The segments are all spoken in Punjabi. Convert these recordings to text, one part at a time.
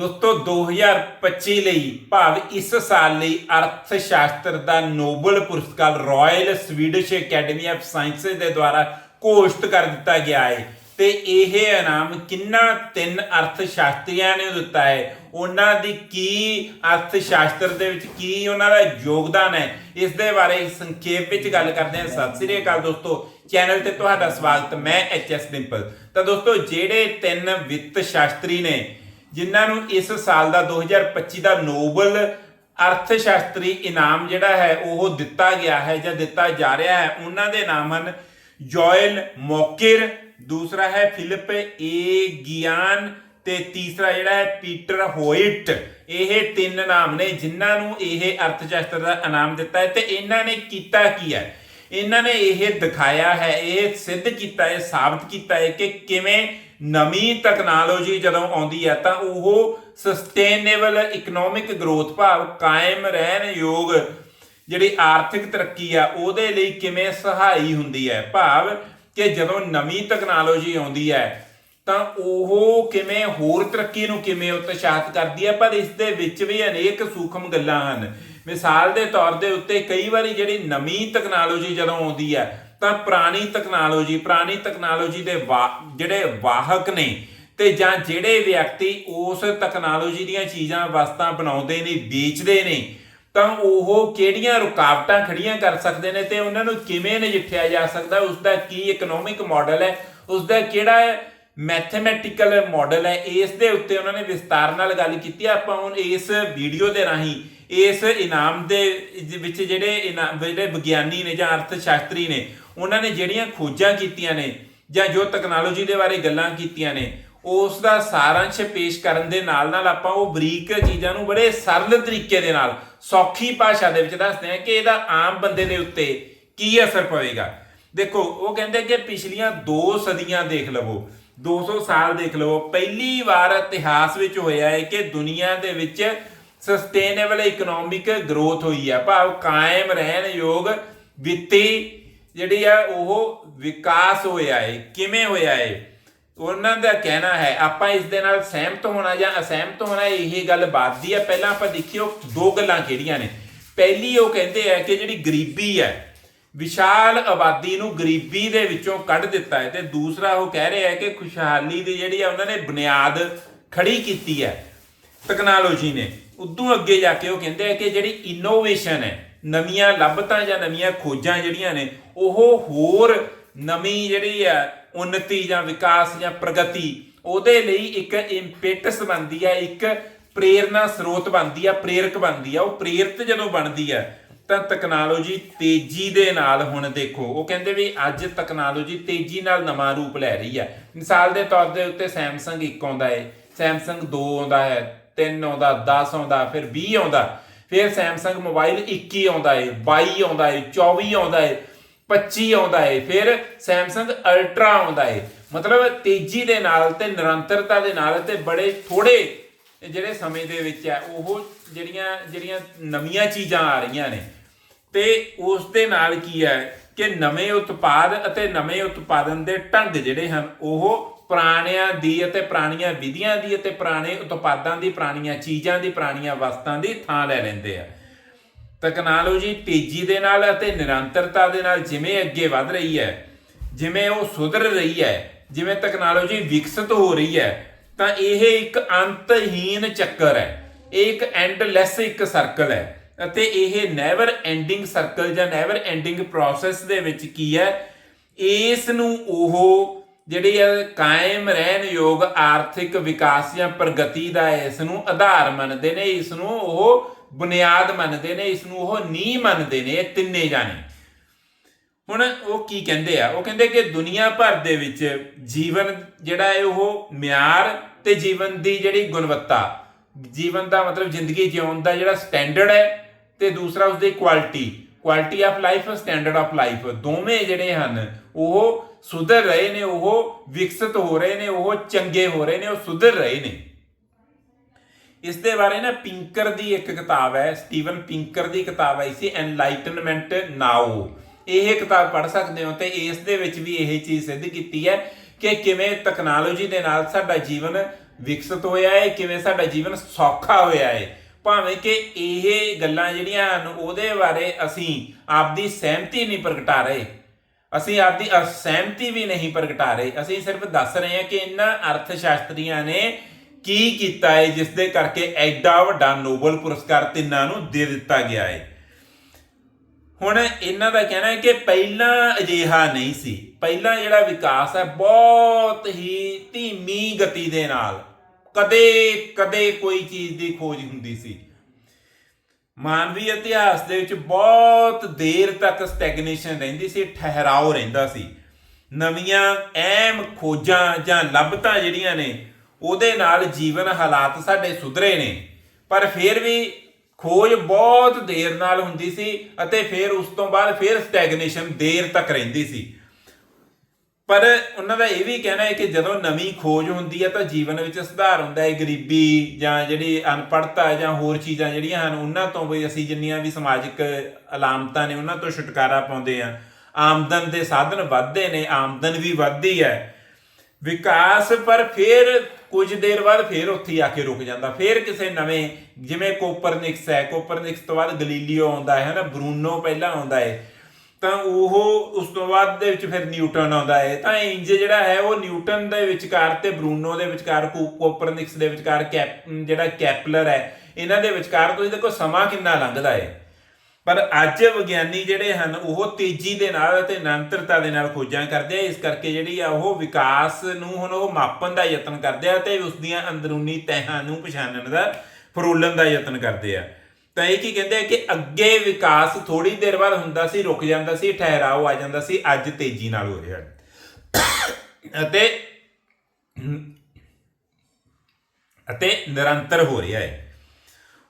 ਦੋਸਤੋ 2025 ਲਈ ਭਾਵ ਇਸ ਸਾਲ ਲਈ ਅਰਥ ਸ਼ਾਸਤਰ ਦਾ ਨੋਬਲ ਪੁਰਸਕਾਰ Royal Swedish Academy of Sciences ਦੇ ਦੁਆਰਾ ਘੋਸ਼ਿਤ ਕਰ ਦਿੱਤਾ ਗਿਆ ਹੈ। ਤੇ ਇਹ ਇਨਾਮ ਕਿੰਨਾ ਤਿੰਨ ਅਰਥ ਸ਼ਾਸਤਰੀਆਂ ਨੇ ਦਿੱਤਾ ਹੈ? ਉਹਨਾਂ ਦੀ ਕੀ ਅਰਥ ਸ਼ਾਸਤਰ ਦੇ ਵਿੱਚ ਕੀ ਉਹਨਾਂ ਦਾ ਯੋਗਦਾਨ ਹੈ? ਇਸ ਦੇ ਬਾਰੇ ਸੰਖੇਪ ਵਿੱਚ ਗੱਲ ਕਰਦੇ ਹਾਂ। ਸਤਿ ਸ੍ਰੀ ਅਕਾਲ ਦੋਸਤੋ। ਚੈਨਲ ਤੇ ਤੁਹਾਡਾ ਸਵਾਗਤ, ਮੈਂ ਐਚ ਐਸ ਡਿੰਪਲ ਤਾਂ ਦੋਸਤੋ, ਜਿਹੜੇ ਤਿੰਨ ਵਿੱਤ ਸ਼ਾਸਤਰੀ ਨੇ ਜਿਨ੍ਹਾਂ ਨੂੰ ਇਸ ਸਾਲ ਦਾ 2025 ਦਾ ਨੋਬਲ ਅਰਥ ਸ਼ਾਸਤਰੀ ਇਨਾਮ ਜਿਹੜਾ ਹੈ, ਉਹ ਦਿੱਤਾ ਗਿਆ ਹੈ ਜਾਂ ਦਿੱਤਾ ਜਾ ਰਿਹਾ ਹੈ। ਉਹਨਾਂ ਦੇ ਨਾਮ ਹਨ ਜੋਇਲ ਮੋਕਿਰ, ਦੂਸਰਾ ਹੈ ਫਿਲਿਪ ਏ ਗਿਆਨ ਤੇ ਤੀਸਰਾ ਜਿਹੜਾ ਹੈ ਪੀਟਰ ਹੋਇਟ। ਇਹ ਤਿੰਨ ਨਾਮ ਨੇ ਜਿਨ੍ਹਾਂ ਨੂੰ ਇਹ ਅਰਥ ਸ਼ਾਸਤਰ ਦਾ ਇਨਾਮ ਦਿੱਤਾ ਹੈ ਤੇ ਇਹਨਾਂ ਨੇ ਕੀਤਾ ਕੀ ਹੈ? ਇਹਨਾਂ ਨੇ ਇਹ ਦਿਖਾਇਆ ਹੈ, ਇਹ ਸਿੱਧ ਕੀਤਾ ਹੈ, ਸਾਬਤ ਕੀਤਾ ਹੈ ਕਿ ਕਿਵੇਂ ਨਵੀਂ ਟੈਕਨੋਲੋਜੀ ਜਦੋਂ ਆਉਂਦੀ ਹੈ ਤਾਂ ਉਹ ਸਸਟੇਨੇਬਲ ਇਕਨੋਮਿਕ ਗਰੋਥ ਭਾਵ ਕਾਇਮ ਰਹਿਣ ਯੋਗ ਜਿਹੜੀ ਆਰਥਿਕ ਤਰੱਕੀ ਆ, ਉਹਦੇ ਲਈ ਕਿਵੇਂ ਸਹਾਈ ਹੁੰਦੀ ਹੈ? ਭਾਵ ਕਿ ਜਦੋਂ ਨਵੀਂ ਟੈਕਨੋਲੋਜੀ ਆਉਂਦੀ ਹੈ, ਤਾਂ ਉਹ ਕਿਵੇਂ ਹੋਰ ਤਰੱਕੀ ਨੂੰ ਕਿਵੇਂ ਉਤਸ਼ਾਹਿਤ ਕਰਦੀ ਹੈ? ਪਰ ਇਸ ਦੇ ਵਿੱਚ ਵੀ ਅਨੇਕ ਸੂਖਮ ਗੱਲਾਂ ਹਨ। ਮਿਸਾਲ ਦੇ ਤੌਰ ਦੇ ਉੱਤੇ ਕਈ ਵਾਰੀ ਜਿਹੜੀ ਨਵੀਂ ਟੈਕਨੋਲੋਜੀ ਜਦੋਂ ਆਉਂਦੀ ਹੈ ਤਾਂ ਪੁਰਾਣੀ ਟੈਕਨੋਲੋਜੀ ਪੁਰਾਣੀ ਟੈਕਨੋਲੋਜੀ ਦੇ ਵਾ- ਜਿਹੜੇ ਵਾਹਕ ਨੇ ਤੇ ਜਾਂ ਜਿਹੜੇ ਵਿਅਕਤੀ ਉਸ ਟੈਕਨੋਲੋਜੀ ਦੀਆਂ ਚੀਜ਼ਾਂ, ਵਸਤਾਂ ਬਣਾਉਂਦੇ ਨੇ, ਵੇਚਦੇ ਨੇ, ਤਾਂ ਉਹ ਕਿਹੜੀਆਂ ਰੁਕਾਵਟਾਂ ਖੜੀਆਂ ਕਰ ਸਕਦੇ ਨੇ ਤੇ ਉਹਨਾਂ ਨੂੰ ਕਿਵੇਂ ਨਜਿੱਠਿਆ ਜਾ ਸਕਦਾ? ਉਸ ਦਾ ਕੀ ਇਕਨੋਮਿਕ ਮਾਡਲ ਹੈ? ਉਸ ਦਾ ਕਿਹੜਾ ਮੈਥਮੈਟੀਕਲ ਮਾਡਲ ਹੈ? ਇਸ ਦੇ ਉੱਤੇ ਉਹਨਾਂ ਨੇ ਵਿਸਤਾਰ ਨਾਲ ਗੱਲ ਕੀਤੀ। ਆਪਾਂ ਹੁਣ ਇਸ ਵੀਡੀਓ ਦੇ ਰਾਹੀਂ, ਇਸ ਇਨਾਮ ਦੇ ਵਿੱਚ ਜਿਹੜੇ ਇਨਾਮ ਜਿਹੜੇ ਵਿਗਿਆਨੀ ਨੇ ਜਾਂ ਅਰਥ ਸ਼ਾਸਤਰੀ ਨੇ ਉਹਨਾਂ ਨੇ ਜਿਹੜੀਆਂ ਖੋਜਾਂ ਕੀਤੀਆਂ ਨੇ ਜਾਂ ਜੋ ਟੈਕਨੋਲੋਜੀ ਦੇ ਬਾਰੇ ਗੱਲਾਂ ਕੀਤੀਆਂ ਨੇ ਉਸ ਦਾ ਸਾਰਾਂਸ਼ ਪੇਸ਼ ਕਰਨ ਦੇ ਨਾਲ ਨਾਲ ਆਪਾਂ ਉਹ ਬਰੀਕ ਚੀਜ਼ਾਂ ਨੂੰ ਬੜੇ ਸਰਲ ਤਰੀਕੇ ਦੇ ਨਾਲ, ਸੌਖੀ ਭਾਸ਼ਾ ਦੇ ਵਿੱਚ ਦੱਸਦੇ ਹਾਂ ਕਿ ਇਹਦਾ ਆਮ ਬੰਦੇ ਦੇ ਉੱਤੇ ਕੀ ਅਸਰ ਪਵੇਗਾ। ਦੇਖੋ, ਉਹ ਕਹਿੰਦੇ ਕਿ ਪਿਛਲੀਆਂ 2 ਸਦੀਆਂ ਦੇਖ ਲਵੋ 200 ਸਾਲ ਦੇਖ ਲਵੋ, ਪਹਿਲੀ ਵਾਰ ਇਤਿਹਾਸ ਵਿੱਚ ਹੋਇਆ ਹੈ ਕਿ ਦੁਨੀਆ ਦੇ ਵਿੱਚ ਸਸਟੇਨੇਬਲ ਇਕਨੋਮਿਕ ਗਰੋਥ ਹੋਈ ਹੈ। ਭਾਵ ਕਾਇਮ ਰਹਿਣ ਯੋਗ ਵਿੱਤੀ ਜਿਹੜੀ ਆ ਉਹ ਵਿਕਾਸ ਹੋਇਆ ਹੈ ਕਿਵੇਂ ਹੋਇਆ ਹੈ ਉਹਨਾਂ ਦਾ ਕਹਿਣਾ ਹੈ, ਆਪਾਂ ਇਸ ਦੇ ਨਾਲ ਸਹਿਮਤ ਹੋਣਾ ਜਾਂ ਅਸਹਿਮਤ ਹੋਣਾ, ਇਹ ਗੱਲ ਬਾਤ ਦੀ ਹੈ ਪਹਿਲਾਂ ਆਪਾਂ ਦੇਖਿਓ ਦੋ ਗੱਲਾਂ ਕਿਹੜੀਆਂ ਨੇ। ਪਹਿਲੀ ਉਹ ਕਹਿੰਦੇ ਆ ਕਿ ਜਿਹੜੀ ਗਰੀਬੀ ਹੈ ਵਿਸ਼ਾਲ ਆਬਾਦੀ ਨੂੰ ਗਰੀਬੀ ਦੇ ਵਿੱਚੋਂ ਕੱਢ ਦਿੱਤਾ ਹੈ ਤੇ ਦੂਸਰਾ ਉਹ ਕਹਿ ਰਿਹਾ ਹੈ ਕਿ ਖੁਸ਼ਹਾਲੀ ਦੀ ਜਿਹੜੀ ਆ, ਉਹਨਾਂ ਨੇ ਬੁਨਿਆਦ ਖੜੀ ਕੀਤੀ ਹੈ ਟੈਕਨੋਲੋਜੀ ਨੇ। ਉਦੋਂ ਅੱਗੇ ਜਾ ਕੇ ਉਹ ਕਹਿੰਦੇ ਆ ਕਿ ਜਿਹੜੀ ਇਨੋਵੇਸ਼ਨ ਹੈ ਨਵੀਆਂ ਲੱਭਤਾਂ ਜਾਂ ਨਵੀਆਂ ਖੋਜਾਂ ਜਿਹੜੀਆਂ ਨੇ, ਉਹ ਹੋਰ ਨਵੀਂ ਜਿਹੜੀ ਆ ਉન્નਤੀ ਜਾਂ ਵਿਕਾਸ ਜਾਂ ਪ੍ਰਗਤੀ, ਉਹਦੇ ਲਈ ਇੱਕ ਇੰਪੈਟਸ ਬਣਦੀ ਹੈ, ਇੱਕ ਪ੍ਰੇਰਨਾ ਸਰੋਤ ਬਣਦੀ ਆ ਪ੍ਰੇਰਕ ਬਣਦੀ ਆ ਉਹ ਪ੍ਰੇਰਿਤ ਜਦੋਂ ਬਣਦੀ ਆ ਤਾਂ ਟੈਕਨੋਲੋਜੀ ਤੇਜ਼ੀ ਦੇ ਨਾਲ ਹੁਣ ਦੇਖੋ, ਉਹ ਕਹਿੰਦੇ ਵੀ ਅੱਜ ਟੈਕਨੋਲੋਜੀ ਤੇਜ਼ੀ ਨਾਲ ਨਵਾਂ ਰੂਪ ਲੈ ਰਹੀ ਹੈ। ਮਿਸਾਲ ਦੇ ਤੌਰ ਦੇ ਉੱਤੇ ਸੈਮਸੰਗ 1 ਆਉਂਦਾ ਹੈ ਸੈਮਸੰਗ 2 ਆਉਂਦਾ ਹੈ 3 ਆਉਂਦਾ 10 ਆਉਂਦਾ, ਫਿਰ 20 ਆਉਂਦਾ। ਫਿਰ ਸੈਮਸੰਗ ਮੋਬਾਈਲ 21 ਆਉਂਦਾ ਏ 22 ਆਉਂਦਾ ਏ 24 ਆਉਂਦਾ ਏ 25 ਆਉਂਦਾ ਏ, ਫਿਰ ਸੈਮਸੰਗ ਅਲਟਰਾ ਆਉਂਦਾ ਏ। ਮਤਲਬ ਤੇਜ਼ੀ ਦੇ ਨਾਲ ਤੇ ਨਿਰੰਤਰਤਾ ਦੇ ਨਾਲ ਤੇ ਬੜੇ ਥੋੜੇ ਜਿਹੜੇ ਸਮੇਂ ਦੇ ਵਿੱਚ ਹੈ ਉਹ ਜਿਹੜੀਆਂ ਜਿਹੜੀਆਂ ਨਵੀਆਂ ਚੀਜ਼ਾਂ ਆ ਰਹੀਆਂ ਨੇ। ਤੇ ਉਸ ਦੇ ਨਾਲ ਕੀ ਹੈ ਕਿ ਨਵੇਂ ਉਤਪਾਦ ਅਤੇ ਨਵੇਂ ਉਤਪਾਦਨ ਦੇ ਢੰਗ ਜਿਹੜੇ ਹਨ, ਉਹ ਪੁਰਾਣਿਆਂ ਦੀ ਅਤੇ ਪੁਰਾਣੀਆਂ ਵਿਧੀਆਂ ਦੀ ਅਤੇ ਪੁਰਾਣੇ ਉਤਪਾਦਾਂ ਦੀ, ਪੁਰਾਣੀਆਂ ਚੀਜ਼ਾਂ ਦੀ, ਪੁਰਾਣੀਆਂ ਵਸਤਾਂ ਦੀ ਥਾਂ ਲੈ ਲੈਂਦੇ ਆ। ਟੈਕਨੋਲੋਜੀ ਤੇਜ਼ੀ ਦੇ ਨਾਲ ਅਤੇ ਨਿਰੰਤਰਤਾ ਦੇ ਨਾਲ ਜਿਵੇਂ ਅੱਗੇ ਵਧ ਰਹੀ ਹੈ, ਜਿਵੇਂ ਉਹ ਸੁਧਰ ਰਹੀ ਹੈ, ਜਿਵੇਂ ਟੈਕਨੋਲੋਜੀ ਵਿਕਸਿਤ ਹੋ ਰਹੀ ਹੈ, ਤਾਂ ਇਹ ਇੱਕ ਅੰਤਹੀਨ ਚੱਕਰ ਹੈ। ਇਹ ਇੱਕ ਐਂਡਲੈਸ ਇੱਕ ਸਰਕਲ ਹੈ ਅਤੇ ਇਹ ਨੈਵਰ ਐਂਡਿੰਗ ਸਰਕਲ ਜਾਂ ਨੈਵਰ ਐਂਡਿੰਗ ਪ੍ਰੋਸੈਸ ਦੇ ਵਿੱਚ ਕੀ ਹੈ? ਇਸ ਨੂੰ ਉਹ ਜਿਹੜੀ ਹੈ ਕਾਇਮ ਰਹਿਣ ਯੋਗ ਆਰਥਿਕ ਵਿਕਾਸ ਜਾਂ ਪ੍ਰਗਤੀ ਦਾ ਇਸ ਨੂੰ ਆਧਾਰ ਮੰਨਦੇ ਨੇ ਇਸ ਨੂੰ ਉਹ ਬੁਨਿਆਦ ਮੰਨਦੇ ਨੇ ਇਸ ਨੂੰ ਉਹ ਨੀਂਹ ਮੰਨਦੇ ਨੇ ਇਹ ਤਿੰਨੇ ਜਾਣੇ। ਹੁਣ ਉਹ ਕੀ ਕਹਿੰਦੇ ਆ? ਉਹ ਕਹਿੰਦੇ ਕਿ ਦੁਨੀਆ ਭਰ ਦੇ ਵਿੱਚ ਜੀਵਨ ਜਿਹੜਾ ਹੈ ਉਹ ਮਿਆਰ ਤੇ ਜੀਵਨ ਦੀ ਜਿਹੜੀ ਗੁਣਵੱਤਾ, ਜੀਵਨ ਦਾ ਮਤਲਬ ਜ਼ਿੰਦਗੀ ਜਿਉਣ ਦਾ ਜਿਹੜਾ ਸਟੈਂਡਰਡ ਹੈ ਤੇ ਦੂਸਰਾ ਉਸਦੀ quality quality of life, standard of life, ਦੋਵੇਂ ਜਿਹੜੇ ਹਨ ਉਹ ਸੁਧਰ ਰਹੇ ਨੇ, ਉਹ ਵਿਕਸਿਤ ਹੋ ਰਹੇ ਨੇ, ਉਹ ਚੰਗੇ ਹੋ ਰਹੇ ਨੇ, ਉਹ ਸੁਧਰ ਰਹੇ ਨੇ। ਇਸ ਦੇ ਬਾਰੇ ਨਾ ਪਿੰਕਰ ਦੀ ਇੱਕ ਕਿਤਾਬ ਹੈ, ਸਟੀਵਨ ਪਿੰਕਰ ਦੀ ਕਿਤਾਬ ਆਈ ਸੀ ਐਨਲਾਈਟਨਮੈਂਟ ਨਾਓ ਇਹ ਕਿਤਾਬ ਪੜ੍ਹ ਸਕਦੇ ਹੋ ਤੇ ਇਸ ਦੇ ਵਿੱਚ ਵੀ ਇਹ ਚੀਜ਼ ਸਿੱਧ ਕੀਤੀ ਹੈ ਕਿ ਕਿਵੇਂ ਟੈਕਨੋਲੋਜੀ ਦੇ ਨਾਲ ਸਾਡਾ ਜੀਵਨ ਵਿਕਸਿਤ ਹੋਇਆ ਹੈ, ਕਿਵੇਂ ਸਾਡਾ ਜੀਵਨ ਸੌਖਾ ਹੋਇਆ ਹੈ। ਭਾਵੇਂ ਕਿ ਇਹ ਗੱਲਾਂ ਜਿਹੜੀਆਂ ਹਨ, ਉਹਦੇ ਬਾਰੇ ਅਸੀਂ ਆਪਦੀ ਸਹਿਮਤੀ ਨਹੀਂ ਪ੍ਰਗਟਾ ਰਹੇ। ਅਸੀਂ ਆਪਦੀ ਅਸਹਿਮਤੀ ਵੀ ਨਹੀਂ ਪ੍ਰਗਟਾ ਰਹੇ। ਅਸੀਂ ਸਿਰਫ ਦੱਸ ਰਹੇ ਹਾਂ ਕਿ ਇਹਨਾਂ ਅਰਥ ਸ਼ਾਸਤਰੀਆਂ ਨੇ ਕੀ ਕੀਤਾ ਹੈ ਜਿਸ ਦੇ ਕਰਕੇ ਐਡਾ ਵੱਡਾ ਨੋਬਲ ਪੁਰਸਕਾਰ ਤਿੰਨਾਂ ਨੂੰ ਦੇ ਦਿੱਤਾ ਗਿਆ ਹੈ। ਹੁਣ ਇਹਨਾਂ ਦਾ ਕਹਿਣਾ ਹੈ ਕਿ ਪਹਿਲਾਂ ਅਜਿਹਾ ਨਹੀਂ ਸੀ। ਪਹਿਲਾਂ ਜਿਹੜਾ ਵਿਕਾਸ ਹੈ, ਬਹੁਤ ਹੀ ਧੀਮੀ ਗਤੀ ਦੇ ਨਾਲ ਕਦੇ ਕਦੇ ਕੋਈ ਚੀਜ਼ ਦੀ ਖੋਜ ਹੁੰਦੀ ਸੀ। ਮਾਨਵੀ ਇਤਿਹਾਸ ਦੇ ਵਿੱਚ ਬਹੁਤ ਦੇਰ ਤੱਕ ਸਟੈਗਨੇਸ਼ਨ ਰਹਿੰਦੀ ਸੀ, ਠਹਿਰਾਓ ਰਹਿੰਦਾ ਸੀ। ਨਵੀਆਂ ਅਹਿਮ ਖੋਜਾਂ ਜਾਂ ਲੱਭਤਾਂ ਜਿਹੜੀਆਂ ਨੇ, ਉਹਦੇ ਨਾਲ ਜੀਵਨ ਹਾਲਾਤ ਸਾਡੇ ਸੁਧਰੇ ਨੇ। ਪਰ ਫਿਰ ਵੀ ਖੋਜ ਬਹੁਤ ਦੇਰ ਨਾਲ ਹੁੰਦੀ ਸੀ ਅਤੇ ਫਿਰ ਉਸ ਤੋਂ ਬਾਅਦ ਫਿਰ ਸਟੈਗਨੇਸ਼ਨ ਦੇਰ ਤੱਕ ਰਹਿੰਦੀ ਸੀ। ਪਰ ਉਹਨਾਂ ਦਾ ਇਹ ਵੀ ਕਹਿਣਾ ਹੈ ਕਿ ਜਦੋਂ ਨਵੀਂ ਖੋਜ ਹੁੰਦੀ ਹੈ ਤਾਂ ਜੀਵਨ ਵਿੱਚ ਸੁਧਾਰ ਹੁੰਦਾ ਹੈ। ਗਰੀਬੀ ਜਾਂ ਜਿਹੜੀ ਅਨਪੜ੍ਹਤਾ ਜਾਂ ਹੋਰ ਚੀਜ਼ਾਂ ਜਿਹੜੀਆਂ ਹਨ, ਉਹਨਾਂ ਤੋਂ ਵੀ ਅਸੀਂ ਜਿੰਨੀਆਂ ਵੀ ਸਮਾਜਿਕ ਅਲਾਮਤਾਂ ਨੇ, ਉਹਨਾਂ ਤੋਂ ਛੁਟਕਾਰਾ ਪਾਉਂਦੇ ਆ ਆਮਦਨ ਦੇ ਸਾਧਨ ਵੱਧਦੇ ਨੇ, ਆਮਦਨ ਵੀ ਵੱਧਦੀ ਹੈ। ਵਿਕਾਸ ਪਰ ਫਿਰ ਕੁਝ ਦੇਰ ਬਾਅਦ ਫਿਰ ਉੱਥੇ ਹੀ ਆ ਕੇ ਰੁਕ ਜਾਂਦਾ। ਫਿਰ ਕਿਸੇ ਨਵੇਂ, ਜਿਵੇਂ ਕੋਪਰਨਿਕਸ ਹੈ, ਕੋਪਰਨਿਕਸ ਤੋਂ ਬਾਅਦ ਗਲੀਲੀਓ ਆਉਂਦਾ ਹੈ ਨਾ ਬਰੂਨੋ ਪਹਿਲਾਂ ਆਉਂਦਾ ਹੈ। ਤਾਂ ਉਹ ਉਸ ਤੋਂ ਬਾਅਦ ਦੇ ਵਿੱਚ ਫਿਰ ਨਿਊਟਨ ਆਉਂਦਾ ਹੈ। ਤਾਂ ਇੰਜ ਜਿਹੜਾ ਹੈ, ਉਹ ਨਿਊਟਨ ਦੇ ਵਿਚਕਾਰ ਤੇ ਬਰੂਨੋ ਦੇ ਵਿਚਕਾਰ ਕੋਪਰਨਿਕਸ ਦੇ ਵਿਚਕਾਰ, ਕੈਪ ਜਿਹੜਾ ਕੈਪਲਰ ਹੈ, ਇਹਨਾਂ ਦੇ ਵਿਚਕਾਰ ਤੁਸੀਂ ਦੇਖੋ ਸਮਾਂ ਕਿੰਨਾ ਲੰਘਦਾ ਹੈ? ਪਰ ਅੱਜ ਵਿਗਿਆਨੀ ਜਿਹੜੇ ਹਨ, ਉਹ ਤੇਜ਼ੀ ਦੇ ਨਾਲ ਅਤੇ ਨਿਰੰਤਰਤਾ ਦੇ ਨਾਲ ਖੋਜਾਂ ਕਰਦੇ ਆ। ਇਸ ਕਰਕੇ ਜਿਹੜੀ ਆ, ਉਹ ਵਿਕਾਸ ਨੂੰ ਹੁਣ ਉਹ ਮਾਪਣ ਦਾ ਯਤਨ ਕਰਦੇ ਆ ਤੇ ਉਸ ਦੀਆਂ ਅੰਦਰੂਨੀ ਤਹਿਾਂ ਨੂੰ ਪਛਾਣਨ ਦਾ ਫਰੋਲਣ ਦਾ ਯਤਨ ਕਰਦੇ ਆ। ਤਾਂ ਇਹ ਕੀ ਕਹਿੰਦੇ ਆ ਕਿ ਅੱਗੇ ਵਿਕਾਸ ਥੋੜੀ ਦੇਰ ਬਾਅਦ ਹੁੰਦਾ ਸੀ, ਰੁਕ ਜਾਂਦਾ ਸੀ, ਠਹਿਰਾਓ ਆ ਜਾਂਦਾ ਸੀ, ਅੱਜ ਤੇਜ਼ੀ ਨਾਲ ਹੋ ਰਿਹਾ ਅਤੇ ਅਤੇ ਨਿਰੰਤਰ ਹੋ ਰਿਹਾ ਹੈ।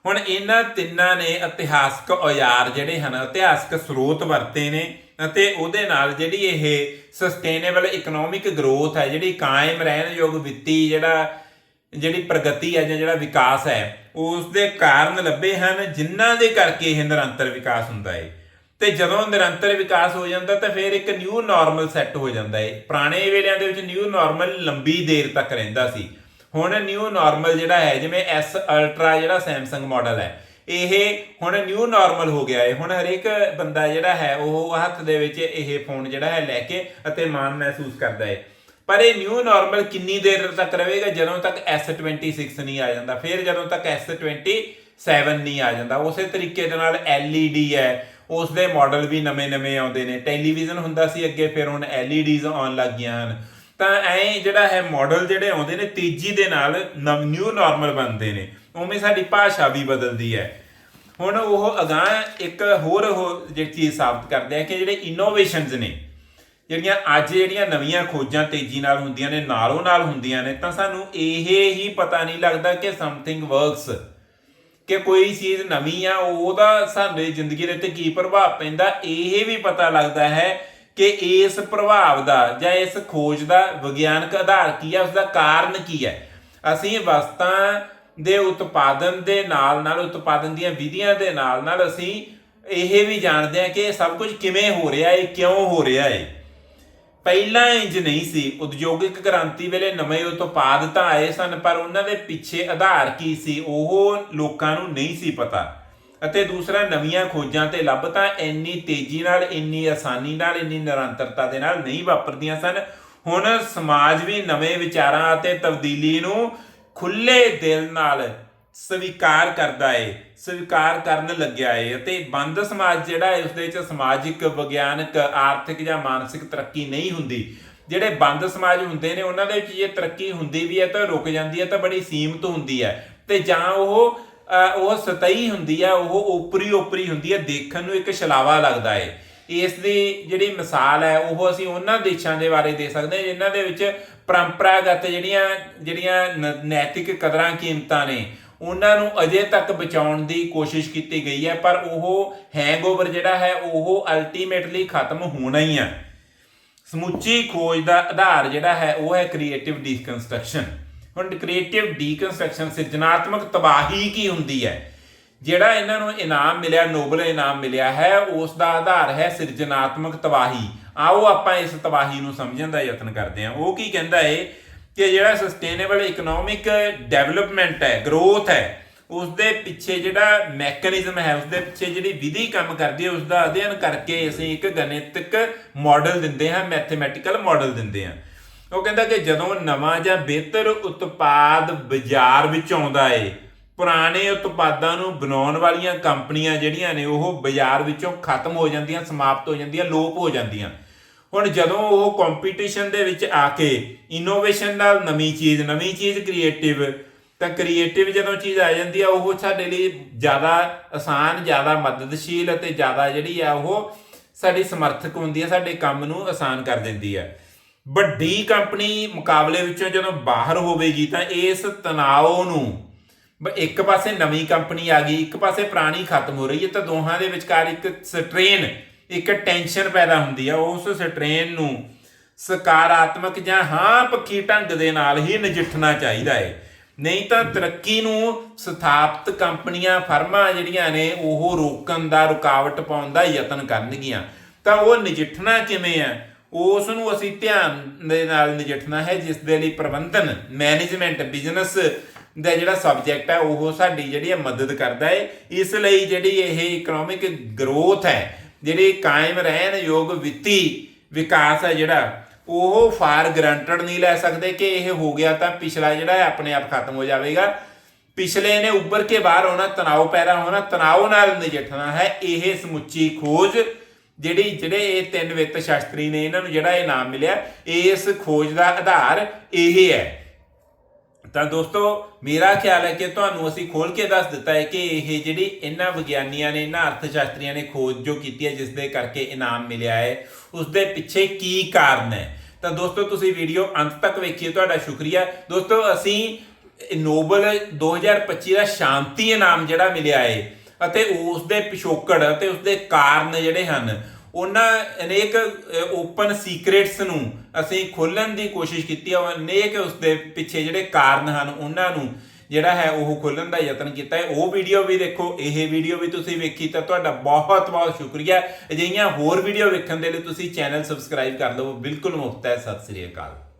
ਹੁਣ ਇਹਨਾਂ ਤਿੰਨਾਂ ਨੇ ਇਤਿਹਾਸਕ ਔਜ਼ਾਰ ਜਿਹੜੇ ਹਨ, ਇਤਿਹਾਸਕ ਸਰੋਤ ਵਰਤੇ ਨੇ ਅਤੇ ਉਹਦੇ ਨਾਲ ਜਿਹੜੀ ਇਹ ਸਸਟੇਨੇਬਲ ਇਕਨੋਮਿਕ ਗਰੋਥ ਹੈ, ਜਿਹੜੀ ਕਾਇਮ ਰਹਿਣ ਯੋਗ ਵਿੱਤੀ ਜਿਹੜਾ ਜਿਹੜੀ ਪ੍ਰਗਤੀ ਹੈ ਜਾਂ ਜਿਹੜਾ ਵਿਕਾਸ ਹੈ ਉਸ ਦੇ ਕਾਰਨ ਲੱਭੇ ਹਨ, ਜਿਨ੍ਹਾਂ ਦੇ ਕਰਕੇ ਇਹ ਨਿਰੰਤਰ ਵਿਕਾਸ ਹੁੰਦਾ ਹੈ ਤੇ ਜਦੋਂ ਨਿਰੰਤਰ ਵਿਕਾਸ ਹੋ ਜਾਂਦਾ, ਤਾਂ ਫਿਰ ਇੱਕ ਨਿਊ ਨਾਰਮਲ ਸੈੱਟ ਹੋ ਜਾਂਦਾ ਹੈ ਪੁਰਾਣੇ ਵੇਲਿਆਂ ਦੇ ਵਿੱਚ ਨਿਊ ਨਾਰਮਲ ਲੰਬੀ ਦੇਰ ਤੱਕ ਰਹਿੰਦਾ ਸੀ। ਹੁਣ ਨਿਊ ਨਾਰਮਲ ਜਿਹੜਾ ਹੈ, ਜਿਵੇਂ S ਅਲਟਰਾ ਜਿਹੜਾ Samsung ਮਾਡਲ ਹੈ, ਇਹ ਹੁਣ ਨਿਊ ਨਾਰਮਲ ਹੋ ਗਿਆ ਹੈ ਹੁਣ ਹਰੇਕ ਬੰਦਾ ਜਿਹੜਾ ਹੈ, ਉਹ ਹੱਥ ਦੇ ਵਿੱਚ ਇਹ ਫੋਨ ਜਿਹੜਾ ਹੈ ਲੈ ਕੇ ਅਤੇ ਮਾਣ ਮਹਿਸੂਸ ਕਰਦਾ ਹੈ ਪਰ ਇਹ ਨਿਊ ਨਾਰਮਲ ਕਿੰਨੀ ਦੇਰ ਤੱਕ ਰਹੇਗਾ? ਜਦੋਂ ਤੱਕ S26 ਨਹੀਂ ਆ ਜਾਂਦਾ। ਫਿਰ ਜਦੋਂ ਤੱਕ S27 ਨਹੀਂ ਆ ਜਾਂਦਾ। ਉਸੇ ਤਰੀਕੇ ਦੇ ਨਾਲ LED ਹੈ। ਉਸ ਦੇ ਮਾਡਲ ਵੀ ਨਵੇਂ-ਨਵੇਂ ਆਉਂਦੇ ਨੇ। ਟੈਲੀਵਿਜ਼ਨ ਹੁੰਦਾ ਸੀ ਅੱਗੇ, ਫਿਰ ਹੁਣ LEDs ਆਉਣ ਲੱਗ ਗਈਆਂ ਹਨ। ਤਾਂ ਐ ਜਿਹੜਾ ਹੈ ਮਾਡਲ ਜਿਹੜੇ ਆਉਂਦੇ ਨੇ, ਤੇਜ਼ੀ ਦੇ ਨਾਲ ਨਿਊ ਨਾਰਮਲ ਬਣਦੇ ਨੇ। ਉਵੇਂ ਸਾਡੀ ਭਾਸ਼ਾ ਵੀ ਬਦਲਦੀ ਹੈ। ਹੁਣ ਉਹ ਅਗਾਹ ਇੱਕ ਹੋਰ ਉਹ ਜਿਹੜੀ ਚੀਜ਼ ਸਾਬਤ ਕਰਦੇ ਆ ਕਿ ਜਿਹੜੇ ਇਨੋਵੇਸ਼ਨਸ ਨੇ ਜਿਹੜੀਆਂ ਅੱਜ ਜਿਹੜੀਆਂ ਨਵੀਆਂ ਖੋਜਾਂ ਤੇਜ਼ੀ ਨਾਲ ਹੁੰਦੀਆਂ ਨੇ, ਨਾਲੋਂ ਨਾਲ ਹੁੰਦੀਆਂ ਨੇ, ਤਾਂ ਸਾਨੂੰ ਇਹ ਹੀ ਪਤਾ ਨਹੀਂ ਲੱਗਦਾ ਕਿ ਸਮਥਿੰਗ ਵਰਕਸ ਕਿ ਕੋਈ ਚੀਜ਼ ਨਵੀਂ ਆ, ਉਹਦਾ ਸਾਡੀ ਜ਼ਿੰਦਗੀ ਦੇ ਉੱਤੇ ਕੀ ਪ੍ਰਭਾਵ ਪੈਂਦਾ, ਇਹ ਵੀ ਪਤਾ ਲੱਗਦਾ ਹੈ ਕਿ ਇਸ ਪ੍ਰਭਾਵ ਦਾ ਜਾਂ ਇਸ ਖੋਜ ਦਾ ਵਿਗਿਆਨਕ ਆਧਾਰ ਕੀ ਹੈ ਉਸ ਦਾ ਕਾਰਨ ਕੀ ਹੈ। ਅਸੀਂ ਵਸਤਾਂ ਦੇ ਉਤਪਾਦਨ ਦੇ ਨਾਲ ਨਾਲ, ਉਤਪਾਦਨ ਦੀਆਂ ਵਿਧੀਆਂ ਦੇ ਨਾਲ ਨਾਲ ਅਸੀਂ ਇਹ ਵੀ ਜਾਣਦੇ ਹਾਂ ਕਿ ਇਹ ਸਭ ਕੁਝ ਕਿਵੇਂ ਹੋ ਰਿਹਾ ਹੈ ਕਿਉਂ ਹੋ ਰਿਹਾ ਹੈ। ਪਹਿਲਾਂ ਇੰਜ ਨਹੀਂ ਸੀ। ਉਦਯੋਗਿਕ ਕ੍ਰਾਂਤੀ ਵੇਲੇ ਨਵੇਂ ਉਤਪਾਦ ਤਾਂ ਆਏ ਸਨ, ਪਰ ਉਹਨਾਂ ਦੇ ਪਿੱਛੇ ਆਧਾਰ ਕੀ ਸੀ, ਉਹ ਲੋਕਾਂ ਨੂੰ ਨਹੀਂ ਸੀ ਪਤਾ। ਅਤੇ ਦੂਸਰਾ, ਨਵੀਆਂ ਖੋਜਾਂ ਤੇ ਲੱਭਤਾਂ ਇੰਨੀ ਤੇਜ਼ੀ ਨਾਲ, ਇੰਨੀ ਆਸਾਨੀ ਨਾਲ, ਇੰਨੀ ਨਿਰੰਤਰਤਾ ਦੇ ਨਾਲ ਨਹੀਂ ਵਾਪਰਦੀਆਂ ਸਨ। ਹੁਣ ਸਮਾਜ ਵੀ ਨਵੇਂ ਵਿਚਾਰਾਂ ਅਤੇ ਤਬਦੀਲੀ ਨੂੰ ਖੁੱਲੇ ਦਿਲ ਨਾਲ ਸਵੀਕਾਰ ਕਰਦਾ ਏ, ਸਵੀਕਾਰ ਕਰਨ ਲੱਗਿਆ ਏ ਅਤੇ ਬੰਦ ਸਮਾਜ ਜਿਹੜਾ ਹੈ ਉਸ ਦੇ ਵਿੱਚ ਸਮਾਜਿਕ, ਵਿਗਿਆਨਕ, ਆਰਥਿਕ ਜਾਂ ਮਾਨਸਿਕ ਤਰੱਕੀ ਨਹੀਂ ਹੁੰਦੀ। ਜਿਹੜੇ ਬੰਦ ਸਮਾਜ ਹੁੰਦੇ ਨੇ, ਉਹਨਾਂ ਦੇ ਵਿੱਚ ਜੇ ਤਰੱਕੀ ਹੁੰਦੀ ਵੀ ਹੈ ਤਾਂ ਰੁਕ ਜਾਂਦੀ ਹੈ ਤਾਂ ਬੜੀ ਸੀਮਤ ਹੁੰਦੀ ਹੈ ਤੇ ਜਾਂ ਉਹ ਉਹ ਸਤਈ ਹੁੰਦੀ ਹੈ ਉਹ ਉਪਰੀ ਉਪਰੀ ਹੁੰਦੀ ਹੈ ਦੇਖਣ ਨੂੰ ਇੱਕ ਛਲਾਵਾ ਲੱਗਦਾ ਏ। ਇਸ ਦੀ ਜਿਹੜੀ ਮਿਸਾਲ ਹੈ ਉਹ ਅਸੀਂ ਉਹਨਾਂ ਦੇਸ਼ਾਂ ਦੇ ਬਾਰੇ ਦੇ ਸਕਦੇ ਹਾਂ, ਜਿਨ੍ਹਾਂ ਦੇ ਵਿੱਚ ਪਰੰਪਰਾਗਤ ਜਿਹੜੀਆਂ ਜਿਹੜੀਆਂ ਨ- ਨੈਤਿਕ ਕਦਰਾਂ ਕੀਮਤਾਂ ਨੇ। ਉਹਨਾਂ ਨੂੰ ਅਜੇ ਤੱਕ ਬਚਾਉਣ ਦੀ ਕੋਸ਼ਿਸ਼ ਕੀਤੀ ਗਈ ਹੈ, ਪਰ ਉਹ ਹੈਂਗਓਵਰ ਜਿਹੜਾ ਹੈ, ਉਹ ਅਲਟੀਮੇਟਲੀ ਖਤਮ ਹੋਣਾ ਹੀ ਹੈ ਸਮੁੱਚੀ ਖੋਜ ਦਾ ਆਧਾਰ ਜਿਹੜਾ ਹੈ, ਉਹ ਹੈ ਕ੍ਰੀਏਟਿਵ ਡੀਕਨਸਟਰਕਸ਼ਨ ਹੁਣ ਕ੍ਰੀਏਟਿਵ ਡੀਕਨਸਟਰਕਸ਼ਨ ਸਿਰਜਣਾਤਮਕ ਤਬਾਹੀ ਕੀ ਹੁੰਦੀ ਹੈ? ਜਿਹੜਾ ਇਹਨਾਂ ਨੂੰ ਇਨਾਮ ਮਿਲਿਆ, ਨੋਬਲ ਇਨਾਮ ਮਿਲਿਆ ਹੈ, ਉਸ ਦਾ ਆਧਾਰ ਹੈ ਸਿਰਜਣਾਤਮਕ ਤਬਾਹੀ। ਆਓ ਆਪਾਂ ਇਸ ਤਬਾਹੀ ਨੂੰ ਸਮਝਣ ਦਾ ਯਤਨ ਕਰਦੇ ਹਾਂ। ਉਹ ਕੀ ਕਹਿੰਦਾ ਏ? ਕਿ ਜਿਹੜਾ ਸਸਟੇਨੇਬਲ ਇਕਨੋਮਿਕ ਡਿਵੈਲਪਮੈਂਟ ਹੈ ਗਰੋਥ ਹੈ ਉਸ ਦੇ ਪਿੱਛੇ ਜਿਹੜਾ ਮੈਕੈਨਿਜ਼ਮ ਹੈ ਉਸ ਦੇ ਪਿੱਛੇ ਜਿਹੜੀ ਵਿਧੀ ਕੰਮ ਕਰਦੀ ਹੈ ਉਸ ਦਾ ਅਧਿਐਨ ਕਰਕੇ ਅਸੀਂ ਇੱਕ ਗਣਿਤਿਕ ਮਾਡਲ ਦਿੰਦੇ ਹਾਂ ਮੈਥਮੈਟੀਕਲ ਮਾਡਲ ਦਿੰਦੇ ਹਾਂ। ਉਹ ਕਹਿੰਦਾ ਕਿ ਜਦੋਂ ਨਵਾਂ ਜਾਂ ਬਿਹਤਰ ਉਤਪਾਦ ਬਾਜ਼ਾਰ ਵਿੱਚ ਆਉਂਦਾ ਏ, ਪੁਰਾਣੇ ਉਤਪਾਦਾਂ ਨੂੰ ਬਣਾਉਣ ਵਾਲੀਆਂ ਕੰਪਨੀਆਂ ਜਿਹੜੀਆਂ ਨੇ, ਉਹ ਬਾਜ਼ਾਰ ਵਿੱਚੋਂ ਖਤਮ ਹੋ ਜਾਂਦੀਆਂ, ਸਮਾਪਤ ਹੋ ਜਾਂਦੀਆਂ, ਲੋਪ ਹੋ ਜਾਂਦੀਆਂ। ਹੁਣ ਜਦੋਂ ਉਹ ਕੰਪੀਟੀਸ਼ਨ ਦੇ ਵਿੱਚ ਆ ਕੇ ਇਨੋਵੇਸ਼ਨ ਨਾਲ ਨਵੀਂ ਚੀਜ਼ ਨਵੀਂ ਚੀਜ਼ ਕ੍ਰੀਏਟਿਵ ਤਾਂ ਕ੍ਰੀਏਟਿਵ ਜਦੋਂ ਚੀਜ਼ ਆ ਜਾਂਦੀ ਆ, ਉਹ ਸਾਡੇ ਲਈ ਜ਼ਿਆਦਾ ਆਸਾਨ, ਜ਼ਿਆਦਾ ਮਦਦਸ਼ੀਲ ਅਤੇ ਜ਼ਿਆਦਾ ਜਿਹੜੀ ਆ ਉਹ ਸਾਡੀ ਸਮਰਥਕ ਹੁੰਦੀ ਆ, ਸਾਡੇ ਕੰਮ ਨੂੰ ਆਸਾਨ ਕਰ ਦਿੰਦੀ ਆ। ਵੱਡੀ ਕੰਪਨੀ ਮੁਕਾਬਲੇ ਵਿੱਚੋਂ ਜਦੋਂ ਬਾਹਰ ਹੋਵੇਗੀ ਤਾਂ ਇਸ ਤਣਾਅ ਨੂੰ ਇੱਕ ਪਾਸੇ ਨਵੀਂ ਕੰਪਨੀ ਆ ਗਈ, ਇੱਕ ਪਾਸੇ ਪੁਰਾਣੀ ਖਤਮ ਹੋ ਰਹੀ ਹੈ, ਤਾਂ ਦੋਹਾਂ ਦੇ ਵਿਚਕਾਰ ਇੱਕ ਸਟ੍ਰੇਨ ਇੱਕ ਟੈਨਸ਼ਨ ਪੈਦਾ ਹੁੰਦੀ ਆ, ਉਸ ਸਟ੍ਰੇਨ ਨੂੰ ਸਕਾਰਾਤਮਕ ਜਾਂ ਹਾਂ ਪੱਕੀ ਢੰਗ ਦੇ ਨਾਲ ਹੀ ਨਜਿੱਠਣਾ ਚਾਹੀਦਾ ਹੈ ਨਹੀਂ ਤਾਂ ਤਰੱਕੀ ਨੂੰ ਸਥਾਪਿਤ ਕੰਪਨੀਆਂ, ਫਰਮਾਂ ਜਿਹੜੀਆਂ ਨੇ, ਉਹ ਰੋਕਣ ਦਾ, ਰੁਕਾਵਟ ਪਾਉਣ ਦਾ ਯਤਨ ਕਰਨਗੀਆਂ। ਤਾਂ ਉਹ ਨਜਿੱਠਣਾ ਕਿਵੇਂ ਆ? ਉਸ ਨੂੰ ਅਸੀਂ ਧਿਆਨ ਦੇ ਨਾਲ ਨਜਿੱਠਣਾ ਹੈ, ਜਿਸ ਦੇ ਲਈ ਪ੍ਰਬੰਧਨ ਮੈਨੇਜਮੈਂਟ ਬਿਜ਼ਨਸ ਦਾ ਜਿਹੜਾ ਸਬਜੈਕਟ ਹੈ ਉਹ ਸਾਡੀ ਜਿਹੜੀ ਹੈ ਮਦਦ ਕਰਦਾ ਹੈ ਇਸ ਲਈ ਜਿਹੜੀ ਇਹ ਇਕਨੋਮਿਕ ਗਰੋਥ ਹੈ ਜਿਹੜੀ ਕਾਇਮ ਰਹਿਣ ਯੋਗ ਵਿੱਤੀ ਵਿਕਾਸ ਹੈ ਜਿਹੜਾ, ਉਹ ਫਾਰ ਗਰੰਟਡ ਨਹੀਂ ਲੈ ਸਕਦੇ ਕਿ ਇਹ ਹੋ ਗਿਆ ਤਾਂ ਪਿਛਲਾ ਜਿਹੜਾ ਹੈ ਆਪਣੇ ਆਪ ਖਤਮ ਹੋ ਜਾਵੇਗਾ। ਪਿਛਲੇ ਨੇ ਉੱਭਰ ਕੇ ਬਾਹਰ ਆਉਣਾ ਤਣਾਅ ਪੈਦਾ ਹੋਣਾ ਤਣਾਅ ਨਾਲ ਨਜਿੱਠਣਾ ਹੈ, ਇਹ ਸਮੁੱਚੀ ਖੋਜ ਜਿਹੜੀ, ਜਿਹੜੇ ਇਹ ਤਿੰਨ ਵਿੱਤ ਸ਼ਾਸਤਰੀ ਨੇ ਇਹਨਾਂ ਨੂੰ ਜਿਹੜਾ ਇਹ ਨਾਮ ਮਿਲਿਆ, ਇਸ ਖੋਜ ਦਾ ਆਧਾਰ ਇਹ ਹੈ। ਤਾਂ ਦੋਸਤੋ, ਮੇਰਾ ਖਿਆਲ ਹੈ ਕਿ ਤੁਹਾਨੂੰ ਅਸੀਂ ਖੋਲ ਕੇ ਦੱਸ ਦਿੱਤਾ ਹੈ ਕਿ ਇਹ ਜਿਹੜੀ ਇਹਨਾਂ ਵਿਗਿਆਨੀਆਂ ਨੇ, ਇਹਨਾਂ ਅਰਥ ਸ਼ਾਸਤਰੀਆਂ ਨੇ ਖੋਜ ਜੋ ਕੀਤੀ ਹੈ ਜਿਸ ਦੇ ਕਰਕੇ ਇਨਾਮ ਮਿਲਿਆ ਹੈ ਉਸ ਦੇ ਪਿੱਛੇ ਕੀ ਕਾਰਨ ਹੈ? ਤਾਂ ਦੋਸਤੋ, ਤੁਸੀਂ ਵੀਡੀਓ ਅੰਤ ਤੱਕ ਵੇਖੀਏ, ਤੁਹਾਡਾ ਸ਼ੁਕਰੀਆ। ਦੋਸਤੋ, ਅਸੀਂ ਨੋਬਲ 2025 ਦਾ ਸ਼ਾਂਤੀ ਇਨਾਮ ਜਿਹੜਾ ਮਿਲਿਆ ਹੈ ਅਤੇ ਉਸ ਦੇ ਪਿਛੋਕੜ ਅਤੇ ਉਸ ਦੇ ਕਾਰਨ ਜਿਹੜੇ ਹਨ, ਉਹਨਾਂ ਅਨੇਕ ਓਪਨ ਸੀਕ੍ਰੇਟਸ ਨੂੰ ਅਸੀਂ ਖੋਲਣ ਦੀ ਕੋਸ਼ਿਸ਼ ਕੀਤੀ ਹੈ ਨੇਕ ਅਨੇਕ ਉਸ ਦੇ ਪਿੱਛੇ ਜਿਹੜੇ ਕਾਰਨ ਹਨ, ਉਹਨਾਂ ਨੂੰ ਜਿਹੜਾ ਹੈ ਉਹ ਖੋਲਣ ਦਾ ਯਤਨ ਕੀਤਾ ਹੈ। ਉਹ ਵੀਡੀਓ ਵੀ ਦੇਖੋ, ਇਹ ਵੀਡੀਓ ਵੀ ਤੁਸੀਂ ਵੇਖੀ ਤਾਂ ਤੁਹਾਡਾ ਬਹੁਤ ਬਹੁਤ ਸ਼ੁਕਰੀਆ। ਅਜਿਹੀਆਂ ਹੋਰ ਵੀਡੀਓ ਵੇਖਣ ਦੇ ਲਈ ਤੁਸੀਂ ਚੈਨਲ ਸਬਸਕ੍ਰਾਈਬ ਕਰ ਲਵੋ। ਬਿਲਕੁਲ ਮੁਫਤ ਹੈ। ਸਤਿ ਸ੍ਰੀ ਅਕਾਲ।